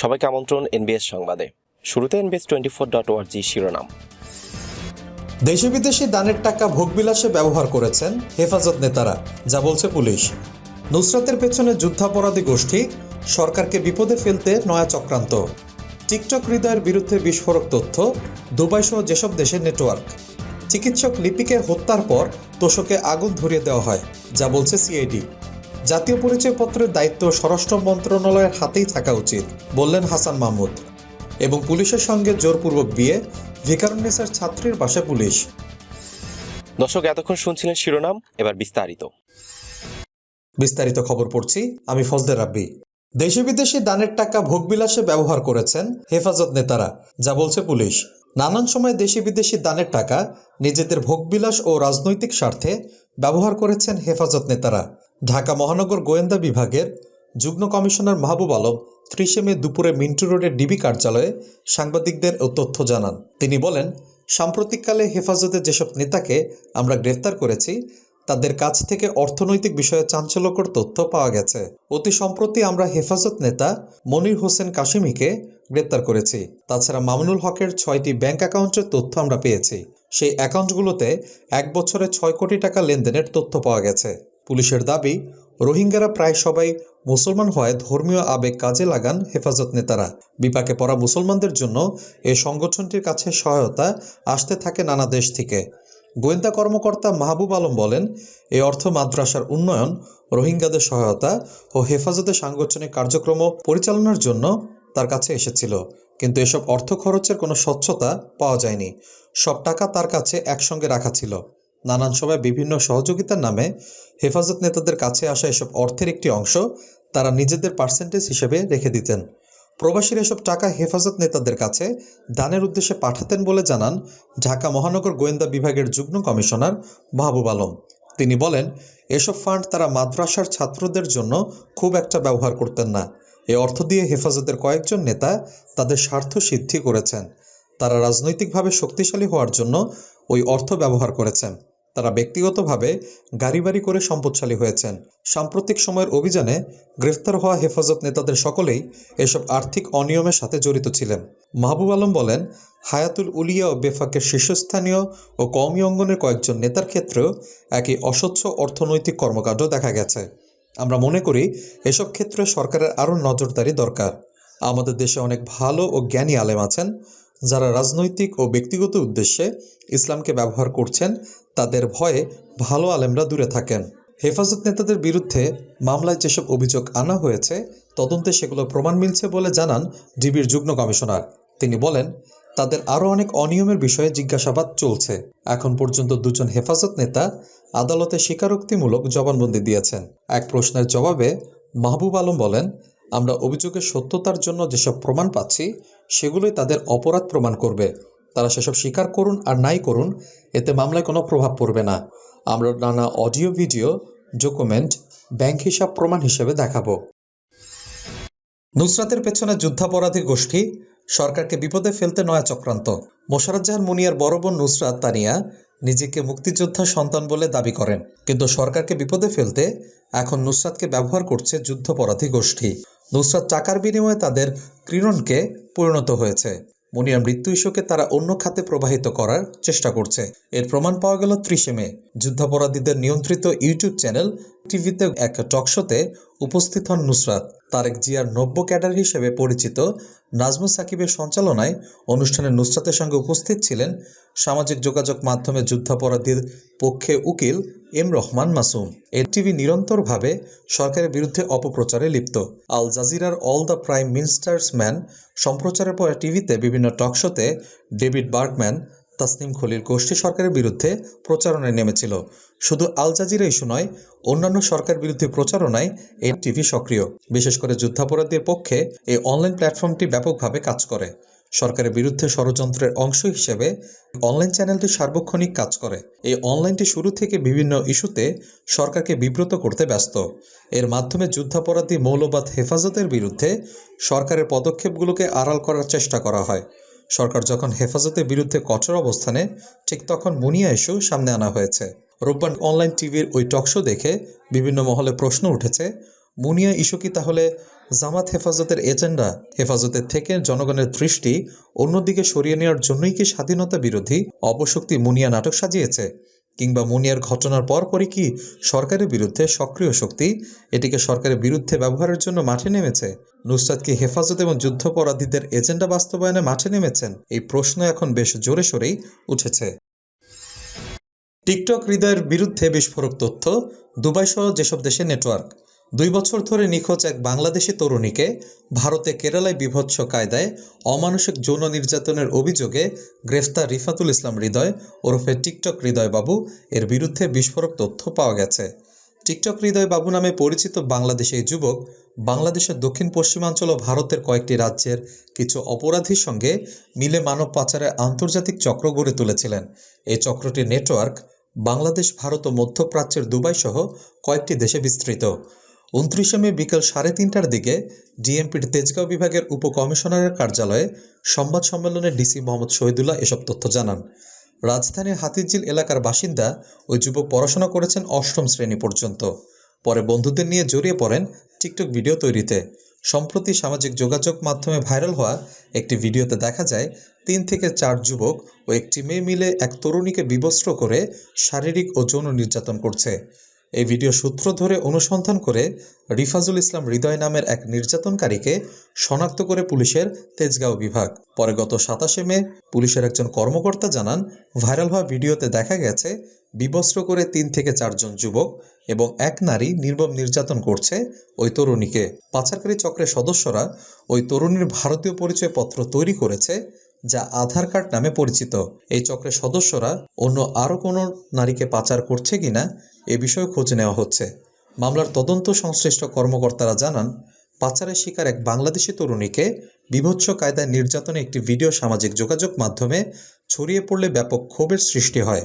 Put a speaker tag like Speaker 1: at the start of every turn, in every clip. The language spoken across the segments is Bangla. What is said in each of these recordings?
Speaker 1: সবাইকে আমন্ত্রণ এনবিএস সংবাদে। শুরুতে N B S twenty four dot ওয়ার্জি শিরোনাম।
Speaker 2: দেশি বিদেশি দানের টাকা ভোগবিলাসে ব্যবহার করেছেন হেফাজত নেতারা, যা বলছে পুলিশ। নুসরাতের পেছনে যুদ্ধাপরাধী গোষ্ঠী, সরকারকে বিপদে ফেলতে নয়া চক্রান্ত। টিকটক হৃদয়ের বিরুদ্ধে বিস্ফোরক তথ্য দুবাই সহ যেসব দেশের নেটওয়ার্ক। চিকিৎসক লিপিকে হত্যার পর তোষকে আগুন ধরিয়ে দেওয়া হয়, যা বলছে সিআইডি। জাতীয় পরিচয়পত্রের দায়িত্ব স্বরাষ্ট্র মন্ত্রণালয়ের হাতেই থাকা উচিত বললেন হাসান মাহমুদ। এবং পুলিশের সঙ্গে জোরপূর্বক বিয়ে ভিকারুন্নেসার ছাত্রীর পাশে পুলিশ।
Speaker 1: দর্শক এতক্ষণ শুনছিলেন শিরোনাম এবার বিস্তারিত।
Speaker 2: বিস্তারিত খবর পড়ছি আমি ফজলে রাব্বি। দেশি বিদেশি দানের টাকা ভোগবিলাসে ব্যবহার করেছেন হেফাজত নেতারা যা বলছে পুলিশ। নানান সময় দেশি বিদেশি দানের টাকা নিজেদের ভোগবিলাস ও রাজনৈতিক স্বার্থে ব্যবহার করেছেন হেফাজত নেতারা। ঢাকা মহানগর গোয়েন্দা বিভাগের যুগ্ম কমিশনার মাহবুব আলম ত্রিশে মে দুপুরে মিন্টু রোডের ডিবি কার্যালয়ে সাংবাদিকদের ও তথ্য জানান। তিনি বলেন, সাম্প্রতিককালে হেফাজতে যেসব নেতাকে আমরা গ্রেফতার করেছি, তাদের কাছ থেকে অর্থনৈতিক বিষয়ে চাঞ্চল্যকর তথ্য পাওয়া গেছে। অতি সম্প্রতি আমরা হেফাজত নেতা মনির হোসেন কাশিমিকে গ্রেপ্তার করেছি। তাছাড়া মামুনুল হকের ছয়টি ব্যাংক অ্যাকাউন্টের তথ্য আমরা পেয়েছি। সেই অ্যাকাউন্টগুলোতে এক বছরে ছয় কোটি টাকা লেনদেনের তথ্য পাওয়া গেছে। পুলিশের দাবি, রোহিঙ্গারা প্রায় সবাই মুসলমান হওয়ায় ধর্মীয় আবেগ কাজে লাগান হেফাজত নেতারা। বিপাকে পড়া মুসলমানদের জন্য এ সংগঠনটির কাছে সহায়তা আসতে থাকে নানা দেশ থেকে। গোয়েন্দা কর্মকর্তা মাহবুব আলম বলেন এই অর্থ মাদ্রাসার উন্নয়ন, রোহিঙ্গাদের সহায়তা ও হেফাজতে সাংগঠনিক কার্যক্রম পরিচালনার জন্য তার কাছে এসেছিল। কিন্তু এসব অর্থ খরচের কোনো স্বচ্ছতা পাওয়া যায়নি। সব টাকা তার কাছে একসঙ্গে রাখা ছিল। নানান সময় বিভিন্ন সহযোগিতার নামে হেফাজত নেতাদের কাছে আসা এসব অর্থের একটি অংশ তারা নিজেদের পার্সেন্টেজ হিসেবে রেখে দিতেন। প্রবাসীর এসব টাকা হেফাজত নেতাদের কাছে দানের উদ্দেশ্যে পাঠাতেন বলে জানান ঢাকা মহানগর গোয়েন্দা বিভাগের যুগ্ম কমিশনার মাহবুব আলম। তিনি বলেন, এসব ফান্ড তারা মাদ্রাসার ছাত্রদের জন্য খুব একটা ব্যবহার করতেন না। এ অর্থ দিয়ে হেফাজতের কয়েকজন নেতা তাদের স্বার্থ সিদ্ধি করেছেন। তারা রাজনৈতিকভাবে শক্তিশালী হওয়ার জন্য ওই অর্থ ব্যবহার করেছেন। তারা ব্যক্তিগতভাবে গাড়ি বাড়ি করে সম্পদশালী হয়েছেন। সাম্প্রতিক সময়ের অভিযানে গ্রেফতার হওয়া হেফাজত নেতাদের সকলেই এসব আর্থিক অনিয়মের সাথে জড়িত ছিলেন। মাহবুব আলম বলেন, হায়াতুল উলিয়া ও বেফাকের শীর্ষস্থানীয় ও কওমি অঙ্গনের কয়েকজন নেতার ক্ষেত্রেও একই অস্বচ্ছ অর্থনৈতিক কর্মকাণ্ড দেখা গেছে। আমরা মনে করি, এসব ক্ষেত্রে সরকারের আরও নজরদারি দরকার। আমাদের দেশে অনেক ভালো ও জ্ঞানী আলেম আছেন। যারা রাজনৈতিক ও ব্যক্তিগত উদ্দেশ্যে ইসলামকে ব্যবহার করছেন, তাদের ভয়ে ভালো আলেমরা দূরে থাকেন। হেফাজত নেতাদের বিরুদ্ধে মামলায় যেসব অভিযোগ আনা হয়েছে, তদন্তে সেগুলো প্রমাণ মিলছে বলে জানান ডিবির যুগ্ম কমিশনার। তিনি বলেন, তাদের আরও অনেক অনিয়মের বিষয়ে জিজ্ঞাসাবাদ চলছে। এখন পর্যন্ত দুজন হেফাজত নেতা আদালতে স্বীকারোক্তিমূলক জবানবন্দি দিয়েছেন। এক প্রশ্নের জবাবে মাহবুব আলম বলেন, আমরা অভিযোগের সত্যতার জন্য যেসব প্রমাণ পাচ্ছি সেগুলোই তাদের অপরাধ প্রমাণ করবে। তারা সেসব স্বীকার করুন আর নাই করুন, এতে মামলায় কোনো প্রভাব পড়বে না। আমরা নানা অডিও, ভিডিও, ডকুমেন্ট, ব্যাংক হিসাব প্রমাণ হিসেবে দেখাবো। নুসরাতের পেছনে যুদ্ধাপরাধী গোষ্ঠী সরকারকে বিপদে ফেলতে নয়া চক্রান্ত। মোশাররত জাহান মুনিয়ার বড় বোন নুসরাত তানিয়া নিজেকে মুক্তিযোদ্ধা সন্তান বলে দাবি করেন। কিন্তু সরকারকে বিপদে ফেলতে এখন নুসরাতকে ব্যবহার করছে যুদ্ধাপরাধী গোষ্ঠী। নুসরাত টাকার বিনিময়ে তাদের ক্রীড়নকে পরিণত হয়েছে। মুনিয়ার মৃত্যু ইস্যুকে তারা অন্য খাতে প্রবাহিত করার চেষ্টা করছে। এর প্রমাণ পাওয়া গেল ত্রিশে মে। যুদ্ধাপরাধীদের নিয়ন্ত্রিত ইউটিউব চ্যানেল টিভিতে এক টকশোতে উপস্থিত হন নুসরাত। তারেক জিয়ার নব্য ক্যাডার হিসেবে পরিচিত নাজমুল সাকিবের সঞ্চালনায় অনুষ্ঠানে নুসরাতের সঙ্গে উপস্থিত ছিলেন সামাজিক যোগাযোগ মাধ্যমে যুদ্ধাপরাধীর পক্ষে উকিল এম রহমান মাসুম। এর টিভি নিরন্তরভাবে সরকারের বিরুদ্ধে অপপ্রচারে লিপ্ত। আল জাজিরার all the prime minister's men সম্প্রচারের পরে টিভিতে বিভিন্ন টকশোতে ডেভিড বার্গম্যান তাসনিম খলিল গোষ্ঠী সরকারের বিরুদ্ধে প্রচারণায় নেমেছিল। শুধু আল জাজিরা ইস্যু নয়, অন্যান্য সরকার বিরুদ্ধে প্রচারণায় এই টিভি সক্রিয়। বিশেষ করে যুদ্ধাপরাধীর পক্ষে এই অনলাইন প্ল্যাটফর্মটি ব্যাপকভাবে কাজ করে। সরকারের বিরুদ্ধে ষড়যন্ত্রের অংশ হিসেবে অনলাইন চ্যানেলটি সার্বক্ষণিক কাজ করে। এই অনলাইনটি শুরু থেকে বিভিন্ন ইস্যুতে সরকারকে বিব্রত করতে ব্যস্ত। এর মাধ্যমে যুদ্ধাপরাধী মৌলবাদ হেফাজতের বিরুদ্ধে সরকারের পদক্ষেপগুলোকে আড়াল করার চেষ্টা করা হয়। সরকার যখন হেফাজতের বিরুদ্ধে কঠোর অবস্থানে, ঠিক তখন মুনিয়া ইস্যু সামনে আনা হয়েছে। রোববার অনলাইন টিভির ওই টকশো দেখে বিভিন্ন মহলে প্রশ্ন উঠেছে, মুনিয়া ইস্যু কি তাহলে জামাত হেফাজতের এজেন্ডা, হেফাজতের থেকে জনগণের দৃষ্টি অন্যদিকে সরিয়ে নেওয়ার জন্যই কি স্বাধীনতা বিরোধী অপশক্তি মুনিয়া নাটক সাজিয়েছে? কিংবা মুনিয়ার ঘটনার পরপরই কি সরকারের বিরুদ্ধে সক্রিয় শক্তি এটিকে সরকারের বিরুদ্ধে ব্যবহারের জন্য মাঠে নেমেছে? নুসরাত কি হেফাজত এবং যুদ্ধাপরাধীদের এজেন্ডা বাস্তবায়নে মাঠে নেমেছেন? এই প্রশ্ন এখন বেশ জোরে সোরেই উঠেছে। টিকটক হৃদয়ের বিরুদ্ধে বিস্ফোরক তথ্য দুবাই সহ যেসব দেশে নেটওয়ার্ক দুই বছর ধরে নিখোঁজ এক বাংলাদেশি তরুণীকে ভারতে কেরালায় বিভৎস কায়দায় অমানসিক যৌন নির্যাতনের অভিযোগে গ্রেফতার রিফাতুল ইসলাম হৃদয় ওরফে টিকটক হৃদয় বাবু এর বিরুদ্ধে বিস্ফোরক তথ্য পাওয়া গেছে। টিকটক হৃদয় বাবু নামে পরিচিত বাংলাদেশি এই যুবক বাংলাদেশের দক্ষিণ পশ্চিমাঞ্চল ও ভারতের কয়েকটি রাজ্যের কিছু অপরাধীর সঙ্গে মিলে মানব পাচারের আন্তর্জাতিক চক্র গড়ে তুলেছিলেন। এই চক্রটির নেটওয়ার্ক বাংলাদেশ, ভারত ও মধ্যপ্রাচ্যের দুবাই সহ কয়েকটি দেশে বিস্তৃত। উনত্রিশে মে বিকেল সাড়ে তিনটার দিকে ডিএমপির তেজগাঁও বিভাগের উপকমিশনারের কার্যালয়ে সংবাদ সম্মেলনে ডিসি মোহাম্মদ শহীদুল্লাহ এসব তথ্য জানান। রাজধানীর হাতিঝিল এলাকার বাসিন্দা ওই যুবক পড়াশোনা করেছেন অষ্টম শ্রেণি পর্যন্ত। পরে বন্ধুদের নিয়ে জড়িয়ে পড়েন টিকটক ভিডিও তৈরিতে। সম্প্রতি সামাজিক যোগাযোগ মাধ্যমে ভাইরাল হওয়া একটি ভিডিওতে দেখা যায়, তিন থেকে চার যুবক ও একটি মেয়ে মিলে এক তরুণীকে বিবস্ত্র করে শারীরিক ও যৌন নির্যাতন করছে। এই ভিডিও সূত্র ধরে অনুসন্ধান করে রিফাজুল ইসলাম হৃদয় নামের এক নির্যাতনকারীকে শনাক্ত করে পুলিশের তেজগাঁও বিভাগ। পরে গত সাতাশে মে পুলিশের একজন কর্মকর্তা জানান, ভাইরাল হওয়া ভিডিওতে দেখা গেছে, বিবস্ত্র করে তিন থেকে চারজন যুবক এবং এক নারী নির্মম নির্যাতন করছে ওই তরুণীকে। পাচারকারী চক্রের সদস্যরা ওই তরুণীর ভারতীয় পরিচয়পত্র তৈরি করেছে, যা আধার কার্ড নামে পরিচিত। এই চক্রের সদস্যরা অন্য আরও কোনো নারীকে পাচার করছে কিনা এ বিষয়ে খোঁজ নেওয়া হচ্ছে। মামলার তদন্ত সংশ্লিষ্ট কর্মকর্তারা জানান, পাচারের শিকার এক বাংলাদেশি তরুণীকে বিভৎস কায়দায় নির্যাতনে একটি ভিডিও সামাজিক যোগাযোগ মাধ্যমে ছড়িয়ে পড়লে ব্যাপক ক্ষোভের সৃষ্টি হয়।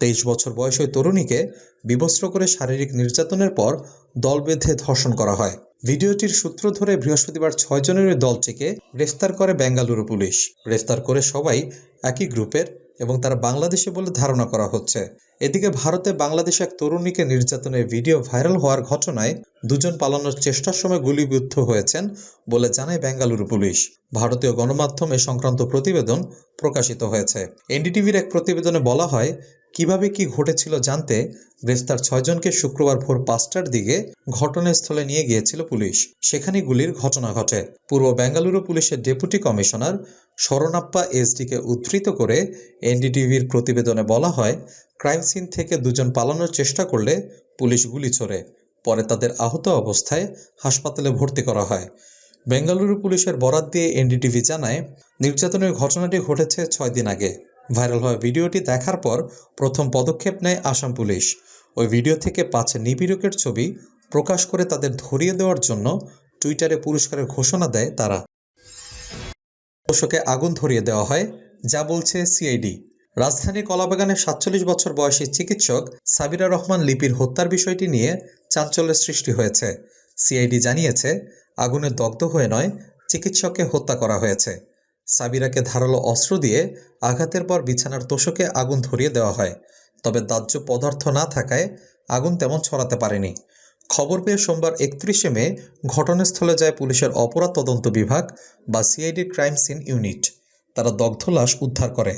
Speaker 2: তেইশ বছর বয়স তরুণীকে বিবস্ত্র করে শারীরিক নির্যাতনের পর দল বেঁধে ধর্ষণ করা হয়। ভিডিওটির সূত্র ধরে বৃহস্পতিবার ছয় জনের দলটিকে গ্রেফতার করে বেঙ্গালুরু পুলিশ। গ্রেফতার করে সবাই একই গ্রুপের এবং তারা বাংলাদেশে বলে ধারণা করা হচ্ছে। এদিকে ভারতে বাংলাদেশে এক তরুণীকে নির্যাতনের ভিডিও ভাইরাল হওয়ার ঘটনায় দুজন পালানোর চেষ্টার সময় গুলিবিদ্ধ হয়েছেন বলে জানায় বেঙ্গালুরু পুলিশ। ভারতীয় গণমাধ্যমে সংক্রান্ত প্রতিবেদন প্রকাশিত হয়েছে। এনডিটিভির এক প্রতিবেদনে বলা হয় কীভাবে কি ঘটেছিল জানতে গ্রেফতার ছয়জনকে শুক্রবার ভোর পাঁচটার দিকে ঘটনাস্থলে নিয়ে গিয়েছিল পুলিশ। সেখানে গুলির ঘটনা ঘটে। পূর্ব বেঙ্গালুরু পুলিশের ডেপুটি কমিশনার শরণাপ্পা এসডিকে উদ্ধৃত করে এনডিটিভির প্রতিবেদনে বলা হয়, ক্রাইম সিন থেকে দুজন পালানোর চেষ্টা করলে পুলিশ গুলি ছোড়ে, পরে তাদের আহত অবস্থায় হাসপাতালে ভর্তি করা হয়। বেঙ্গালুরু পুলিশের বরাত দিয়ে এনডিটিভি জানায়, নির্যাতনের ঘটনাটি ঘটেছে ছয় দিন আগে। ভাইরাল হওয়া ভিডিওটি দেখার পর প্রথম পদক্ষেপ নেয় আসাম পুলিশ। ওই ভিডিও থেকে পাঁচ নিপীড়কের ছবি প্রকাশ করে তাদের ধরিয়ে দেওয়ার জন্য টুইটারে পুরস্কারের ঘোষণা দেয় তারা। দর্শকে আগুন ধরিয়ে দেওয়া হয়, যা বলছে সিআইডি। রাজধানী কলাবাগানের সাতচল্লিশ বছর বয়সী চিকিৎসক সাবিরা রহমান লিপির হত্যার বিষয়টি নিয়ে চাঞ্চল্যের সৃষ্টি হয়েছে। সিআইডি জানিয়েছে, আগুনে দগ্ধ হয়ে নয়, চিকিৎসককে হত্যা করা হয়েছে। সাবিরাকে ধারালো অস্ত্র দিয়ে আঘাতের পর বিছানার তোষকে আগুন ধরিয়ে দেওয়া হয়। তবে দাহ্য পদার্থ না থাকায় আগুন তেমন ছড়াতে পারেনি। খবর পেয়ে সোমবার একত্রিশে মে ঘটনাস্থলে যায় পুলিশের অপরাধ তদন্ত বিভাগ বা সিআইডি ক্রাইম সিন ইউনিট। তারা দগ্ধ লাশ উদ্ধার করে।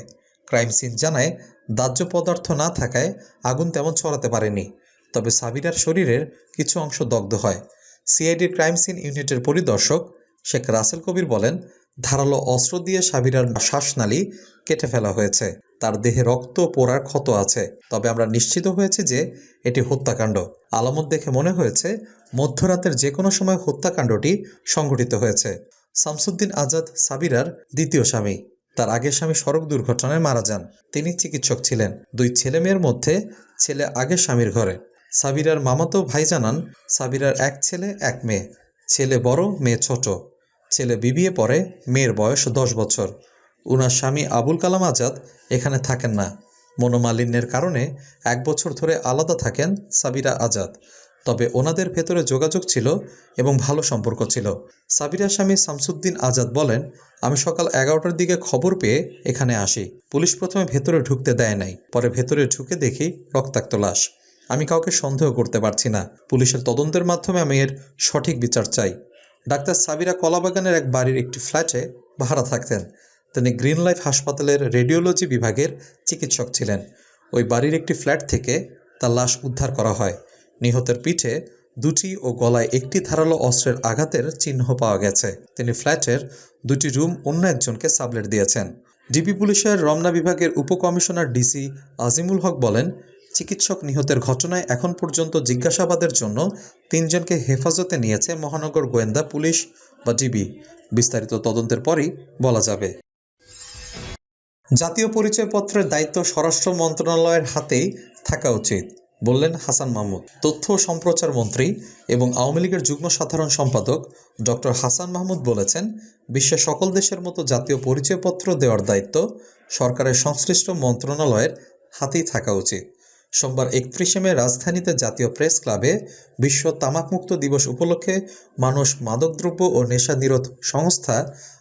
Speaker 2: ক্রাইম সিন জানায়, দাহ্য পদার্থ না থাকায় আগুন তেমন ছড়াতে পারেনি, তবে সাবিরার শরীরের কিছু অংশ দগ্ধ হয়। সিআইডি ক্রাইম সিন ইউনিটের পরিদর্শক শেখ রাসেল কবির বলেন ধারালো অস্ত্র দিয়ে সাবিরার শ্বাসনালী কেটে ফেলা হয়েছে। তার দেহে রক্ত পোড়ার ক্ষত আছে। তবে আমরা নিশ্চিত হয়েছি যে এটি হত্যাকাণ্ড। আলামত দেখে মনে হয়েছে, মধ্যরাতের যে কোনো সময় হত্যাকাণ্ডটি সংঘটিত হয়েছে। শামসুদ্দিন আজাদ সাবিরার দ্বিতীয় স্বামী। তার আগের স্বামী সড়ক দুর্ঘটনায় মারা যান। তিনি চিকিৎসক ছিলেন। দুই ছেলে মেয়ের মধ্যে ছেলে আগের স্বামীর ঘরে। সাবিরার মামাতো ভাই জানান সাবিরার এক ছেলে, এক মেয়ে। ছেলে বড়, মেয়ে ছোট। ছেলে বিবিএ পড়ে, মেয়ের বয়স দশ বছর। উনার স্বামী আবুল কালাম আজাদ এখানে থাকেন না। মনোমালিন্যের কারণে এক বছর ধরে আলাদা থাকেন সাবিরা আজাদ। তবে ওনাদের ভেতরে যোগাযোগ ছিল এবং ভালো সম্পর্ক ছিল। সাবিরা স্বামী শামসুদ্দিন আজাদ বলেন, আমি সকাল এগারোটার দিকে খবর পেয়ে এখানে আসি। পুলিশ প্রথমে ভেতরে ঢুকতে দেয় নাই, পরে ভেতরে ঢুকে দেখি রক্তাক্ত লাশ। আমি কাউকে সন্দেহ করতে পারছি না। পুলিশের তদন্তের মাধ্যমে আমি এর সঠিক বিচার চাই। ডাক্তার সাবিরা কলাবাগানের এক বাড়ির একটি ফ্ল্যাটে ভাড়া থাকতেন। তিনি গ্রিন লাইফ হাসপাতালের রেডিওলজি বিভাগের চিকিৎসক ছিলেন। ওই বাড়ির একটি ফ্ল্যাট থেকে তার লাশ উদ্ধার করা হয়। নিহতের পিঠে দুটি ও গলায় একটি ধারালো অস্ত্রের আঘাতের চিহ্ন পাওয়া গেছে। তিনি ফ্ল্যাটের দুটি রুম অন্য একজনকে সাবলেট দিয়েছেন। ডিবি পুলিশের রমনা বিভাগের উপকমিশনার ডিসি আজিমুল হক বলেন চিকিৎসক নিহতের ঘটনায় এখন পর্যন্ত জিজ্ঞাসাবাদের জন্য তিনজনকে হেফাজতে নিয়েছে মহানগর গোয়েন্দা, পুলিশ বা ডিবি। বিস্তারিত তদন্তের পরই বলা যাবে। জাতীয় পরিচয়পত্রের দায়িত্ব স্বরাষ্ট্র মন্ত্রণালয়ের হাতেই থাকা উচিত, বললেন হাসান মাহমুদ। তথ্য সম্প্রচার মন্ত্রী এবং আওয়ামী লীগের যুগ্ম সাধারণ সম্পাদক ডক্টর হাসান মাহমুদ বলেছেন বিশ্বের সকল দেশের মতো জাতীয় পরিচয়পত্র দেওয়ার দায়িত্ব সরকারের সংশ্লিষ্ট মন্ত্রণালয়ের হাতেই থাকা উচিত। সোমবার একত্রিশে মে রাজধানীতে জাতীয় প্রেস ক্লাবে বিশ্ব তামাকমুক্ত দিবস উপলক্ষে মানুষ মাদকদ্রব্য ও নেশা নিরোধ সংস্থা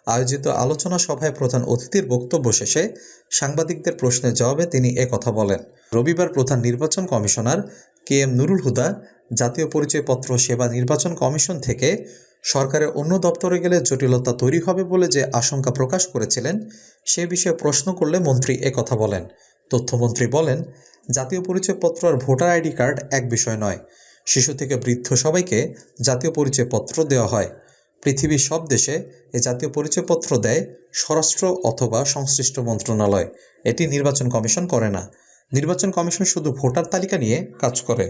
Speaker 2: আয়োজিত আলোচনা সভায় প্রধান অতিথির বক্তব্য শেষে সাংবাদিকদের প্রশ্নের জবাবে তিনি একথা বলেন। রবিবার প্রধান নির্বাচন commissioner K M Nurul Huda জাতীয় পরিচয়পত্র সেবা নির্বাচন কমিশন থেকে সরকারের অন্য দপ্তরে গেলে জটিলতা তৈরি হবে বলে যে আশঙ্কা প্রকাশ করেছিলেন, সে বিষয়ে প্রশ্ন করলে মন্ত্রী একথা বলেন। তথ্যমন্ত্রী বলেন জাতীয় পরিচয়পত্র আর ভোটার আইডি কার্ড এক বিষয় নয়। শিশু থেকে বৃদ্ধ সবাইকে জাতীয় পরিচয়পত্র দেওয়া হয়। পৃথিবীর সব দেশে এ জাতীয় পরিচয়পত্র দেয় স্বরাষ্ট্র অথবা সংশ্লিষ্ট মন্ত্রণালয়। এটি নির্বাচন কমিশন করে না। নির্বাচন কমিশন শুধু ভোটার তালিকা নিয়ে কাজ করে।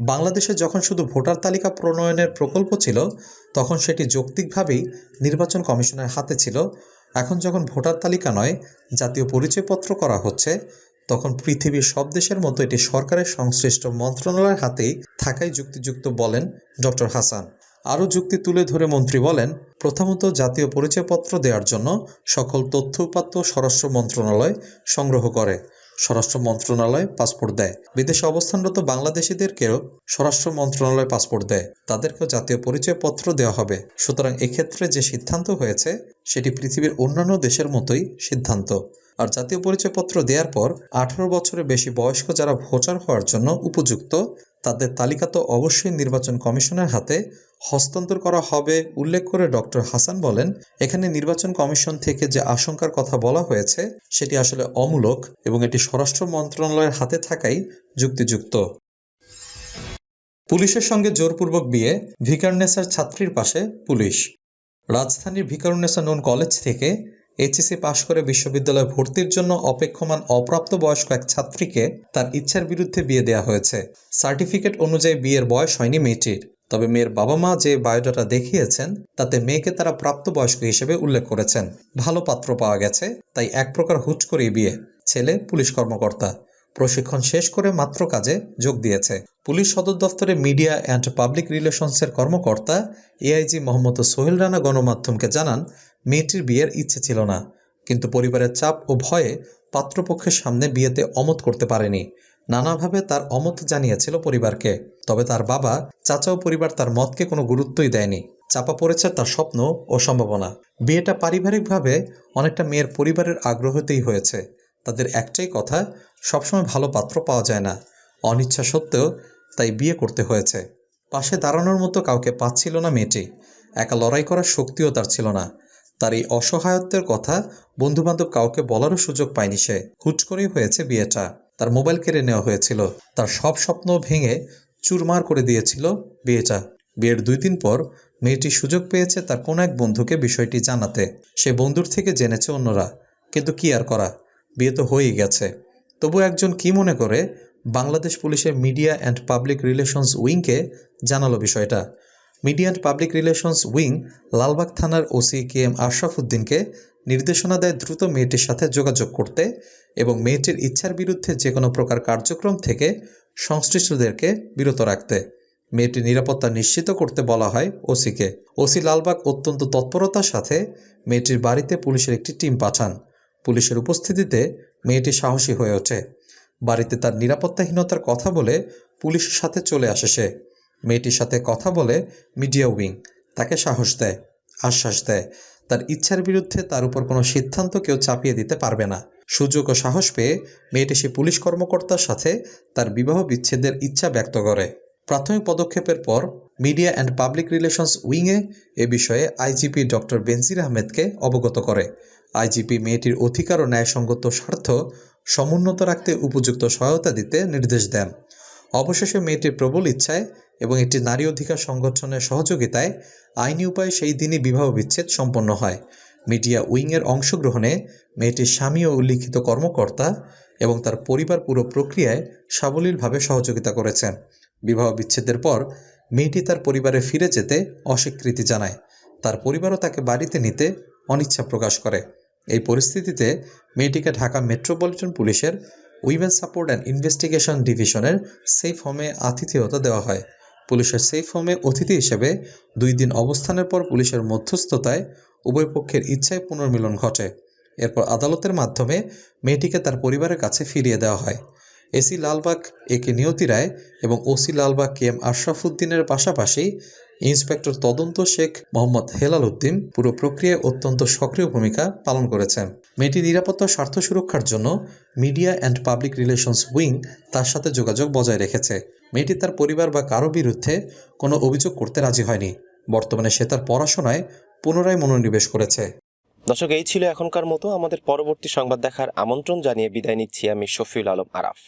Speaker 2: বাংলাদেশে যখন শুধু ভোটার তালিকা প্রণয়নের প্রকল্প ছিল, তখন সেটি যৌক্তিকভাবেই নির্বাচন কমিশনের হাতে ছিল। এখন যখন ভোটার তালিকা নয়, জাতীয় পরিচয়পত্র করা হচ্ছে তখন পৃথিবীর সব দেশের মতো এটি সরকারের সংশ্লিষ্ট মন্ত্রণালয়ের হাতেই থাকাই যুক্তিযুক্ত বলেন ডক্টর হাসান। আরও যুক্তি তুলে ধরে মন্ত্রী বলেন, প্রথমত জাতীয় পরিচয়পত্র দেওয়ার জন্য সকল তথ্য উপাত্ত স্বরাষ্ট্র মন্ত্রণালয় সংগ্রহ করে। স্বরাষ্ট্র মন্ত্রণালয় পাসপোর্ট দেয়। বিদেশে অবস্থানরত বাংলাদেশিদেরকেও স্বরাষ্ট্র মন্ত্রণালয় পাসপোর্ট দেয়। তাদেরকেও জাতীয় পরিচয়পত্র দেওয়া হবে। সুতরাং এক্ষেত্রে যে সিদ্ধান্ত হয়েছে, সেটি পৃথিবীর অন্যান্য দেশের মতোই সিদ্ধান্ত। আর জাতীয় পরিচয়পত্র দেওয়ার পর আঠারো বছরের বেশি বয়স্ক যারা ভোটার হওয়ার জন্য উপযুক্ত, তাদের তালিকা তো অবশ্যই নির্বাচন কমিশনের হাতে। হস্তান্তর করা হবে, উল্লেখ করে ডক্টর হাসান বলেন, এখানে নির্বাচন কমিশন থেকে যে আশঙ্কার কথা বলা হয়েছে, সেটি আসলে অমূলক এবং এটি স্বরাষ্ট্র মন্ত্রণালয়ের হাতে থাকাই যুক্তিযুক্ত। পুলিশের সঙ্গে জোরপূর্বক বিয়ে ভিকারনেসার ছাত্রীর পাশে পুলিশ। রাজধানীর ভিকারুন্নেসা নুন কলেজ থেকে এইচএসসি পাশ করে বিশ্ববিদ্যালয়ে ভর্তির জন্য অপেক্ষমান অপ্রাপ্ত বয়স্ক এক ছাত্রীকে তার ইচ্ছার বিরুদ্ধে বিয়ে দেওয়া হয়েছে। সার্টিফিকেট অনুযায়ী বিয়ের বয়স হয়নি মেয়েটির। তবে মেয়ের বাবা মা যে বায়োডাটা দেখিয়েছেন, তাতে মেয়েকে তারা প্রাপ্তবয়স্ক হিসেবে উল্লেখ করেছেন। ভালো পাত্র পাওয়া গেছে, তাই এক প্রকার হুচ করেই বিয়ে। ছেলে, পুলিশ কর্মকর্তা। প্রশিক্ষণ শেষ করে মাত্র কাজে যোগ দিয়েছে। পুলিশ সদর দফতরে মিডিয়া অ্যান্ড পাবলিক রিলেশনসের কর্মকর্তা এআইজি মোহাম্মদ সোহেল রানা গণমাধ্যমকে জানান, মেয়েটির বিয়ের ইচ্ছে ছিল না, কিন্তু পরিবারের চাপ ও ভয়ে পাত্রপক্ষের সামনে বিয়েতে অমত করতে পারেনি। নানাভাবে তার অমত জানিয়েছিল পরিবারকে, তবে তার বাবা, চাচা ও পরিবার তার মতকে কোনো গুরুত্বই দেয়নি। চাপা পড়েছে তার স্বপ্ন ও সম্ভাবনা। বিয়েটা পারিবারিকভাবে অনেকটা মেয়ের পরিবারের আগ্রহতেই হয়েছে। তাদের একটাই কথা, সবসময় ভালো পাত্র পাওয়া যায় না। অনিচ্ছা সত্ত্বেও তাই বিয়ে করতে হয়েছে। পাশে দাঁড়ানোর মতো কাউকে পাচ্ছিল না মেয়েটি। একা লড়াই করার শক্তিও তার ছিল না। তার এই অসহায়ত্বের কথা বন্ধুবান্ধব কাউকে বলারও সুযোগ পায়নি সে। হুট করেই হয়েছে বিয়েটা। তার মোবাইল কেড়ে নেওয়া হয়েছিল। তার সব স্বপ্ন ভেঙে চুরমার করে দিয়েছিল বিয়েটা। বিয়ের দুই দিন পর মেয়েটি সুযোগ পেয়েছে তার কোনো এক বন্ধুকে বিষয়টি জানাতে। সে বন্ধুর থেকে জেনেছে অন্যরা। কিন্তু কি আর করা? বিয়ে তো হয়েই গেছে। তবু একজন কি মনে করে? বাংলাদেশ পুলিশের মিডিয়া অ্যান্ড পাবলিক রিলেশনস উইংকে জানালো বিষয়টা। Media and public relations wing Lalbagh থানার ওসি কে এম আশরাফ উদ্দিনকে নির্দেশনা দেয় দ্রুত মেয়েটির সাথে যোগাযোগ করতে এবং মেয়েটির ইচ্ছার বিরুদ্ধে যে কোনো প্রকার কার্যক্রম থেকে সংশ্লিষ্টদেরকে বিরত রাখতে। মেয়েটির নিরাপত্তা নিশ্চিত করতে বলা হয় ওসিকে। ওসি লালবাগ অত্যন্ত তৎপরতার সাথে মেয়েটির বাড়িতে পুলিশের একটি টিম পাঠান। পুলিশের উপস্থিতিতে মেয়েটি সাহসী হয়ে ওঠে। বাড়িতে তার নিরাপত্তাহীনতার কথা বলে পুলিশের সাথে চলে আসে সে। মেয়েটির সাথে কথা বলে মিডিয়া উইং তাকে সাহস দেয়, আশ্বাস দেয়। তার ইচ্ছার বিরুদ্ধে তার উপর কোনো সিদ্ধান্ত কেউ চাপিয়ে দিতে পারবে না। সুযোগ ও সাহস পেয়ে মেয়েটি সে পুলিশ কর্মকর্তার সাথে তার বিবাহ বিচ্ছেদের ইচ্ছা ব্যক্ত করে। প্রাথমিক পদক্ষেপের পর মিডিয়া অ্যান্ড পাবলিক রিলেশনস উইংয়ে এ বিষয়ে আইজিপি ডক্টর বেনজির আহমেদকে অবগত করে। আইজিপি মেয়েটির অধিকার ও ন্যায়সঙ্গত স্বার্থ সমুন্নত রাখতে উপযুক্ত সহায়তা দিতে নির্দেশ দেন। অবশেষে মেয়েটির প্রবল ইচ্ছায় এবং একটি নারী অধিকার সংগঠনের সহযোগিতায় আইনি উপায়ে সেই দিনই বিবাহ বিচ্ছেদ সম্পন্ন হয়। মিডিয়া উইংয়ের অংশগ্রহণে মেয়েটির স্বামী ও উল্লিখিত কর্মকর্তা এবং তার পরিবার পুরো প্রক্রিয়ায় সাবলীলভাবে সহযোগিতা করেছেন। বিবাহ বিচ্ছেদের পর মেয়েটি তার পরিবারে ফিরে যেতে অস্বীকৃতি জানায়। তার পরিবারও তাকে বাড়িতে নিতে অনিচ্ছা প্রকাশ করে। এই পরিস্থিতিতে মেয়েটিকে ঢাকা মেট্রোপলিটন পুলিশের উইমেন সাপোর্ট অ্যান্ড ইনভেস্টিগেশন ডিভিশনের সেফ হোমে আতিথেয়তা দেওয়া হয়। পুলিশের সেফ হোমে অতিথি হিসেবে দুই দিন অবস্থানের পর পুলিশের মধ্যস্থতায় উভয় পক্ষের ইচ্ছায় পুনর্মিলন ঘটে। এরপর আদালতের মাধ্যমে মেয়েটিকে তার পরিবারের কাছে ফিরিয়ে দেওয়া হয়। এসি লালবাগ এ কে নিয়তি রায় এবং O C Lalbagh K M আশরাফুদ্দিনের পাশাপাশি ইন্সপেক্টর তদন্ত শেখ মোহাম্মদ হেলাল উদ্দিন পুরো প্রক্রিয়ায় অত্যন্ত সক্রিয় ভূমিকা পালন করেছেন। মেয়েটির নিরাপত্তা স্বার্থ সুরক্ষার জন্য media and public relations wing তার সাথে যোগাযোগ বজায় রেখেছে। মেয়েটি তার পরিবার বা কারও বিরুদ্ধে কোনো অভিযোগ করতে রাজি হয়নি। বর্তমানে সে তার পড়াশোনায় পুনরায় মনোনিবেশ করেছে।
Speaker 1: দর্শক, এই ছিল এখনকার মতো। আমাদের পরবর্তী সংবাদ দেখার আমন্ত্রণ জানিয়ে বিদায় নিচ্ছি আমি শফিউল আলম আরাফ।